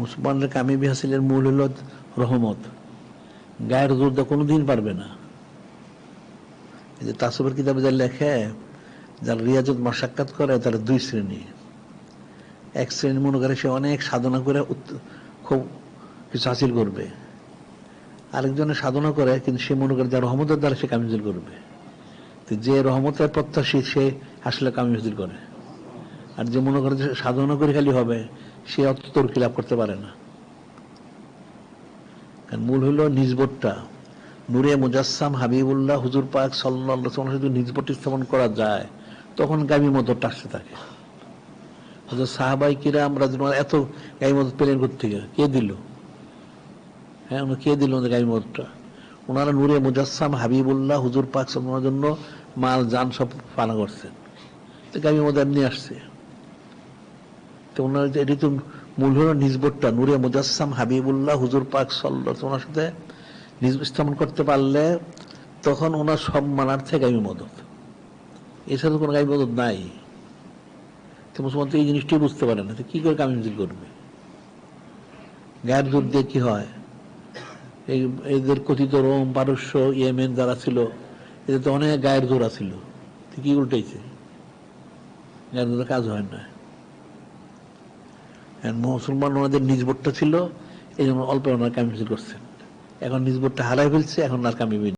মুসলমানদের কামিবি হাসিলের মূল হল রহমত। গায়ের জোর দেওয়া কোনোদিন পারবে না। এই যে তাসবের কিতাবে যা লেখে, যারা রিয়াজত মাসাক্কাত করে, তারা দুই শ্রেণি। এক শ্রেণি মনে করে সে অনেক সাধনা করে খুব কিছু হাসিল করবে। আরেকজনে সাধনা করে, কিন্তু সে মনে করে যে রহমতের দ্বারা সে কামিজুল করবে। তো যে রহমতের প্রত্যাশী, সে আসলে কামিজুল করে। আর যে মনে করে সাধনা করে খালি হবে সে অত লাভ করতে পারে না। কারণ মূল হলো নিজবটটা নূরে মুজাসসাম হাবিবুল্লাহ হুজুর পাক সাল্লাহ যদি নিজবট স্থাপন করা যায়, তখন গামী মদতটা আসতে থাকে। হজরত সাহাবাই কিরা আমরা এত গাই মদত পেলেন থেকে কে দিল? হ্যাঁ ওনারা কে দিল ওদের গাই মদতটা? ওনারা নূরে মুজাসসাম হাবিবুল্লাহ হুজুর পাক সাল্লামের জন্য মাল, যান সব পানা করছেন। তো গামী মদ এমনি আসছে। তো ওনার এটি তো মূল হলো নিজবটটা নূরে মুজাসসাম হাবিবুল্লাহ হুজুর পাক সাল্লাহ ওনার সাথে নিজ স্থাপন করতে পারলে তখন ওনার সব মানার থেকে মদত। এছাড়া কোনো গামী মদত নাই। তো মুসলমান তো এই জিনিসটি বুঝতে পারে না কি করে কামিল করবে গায়ের জোর দিয়ে কি হয়? এই এদের কথিত রোম, পারস্য, ইয়েমেন যারা ছিল, এদের তো অনেক গায়ের জোর ছিল। তো কি উল্টাইছে? গায়ের জোরে কাজ হয় না। মুসলমান ওনাদের নিজবোধটা ছিল, এই জন্য অল্প ওনার কামি করছেন। এখন নিজবোধটা হারাই ফেলছে, এখন আর কামিবি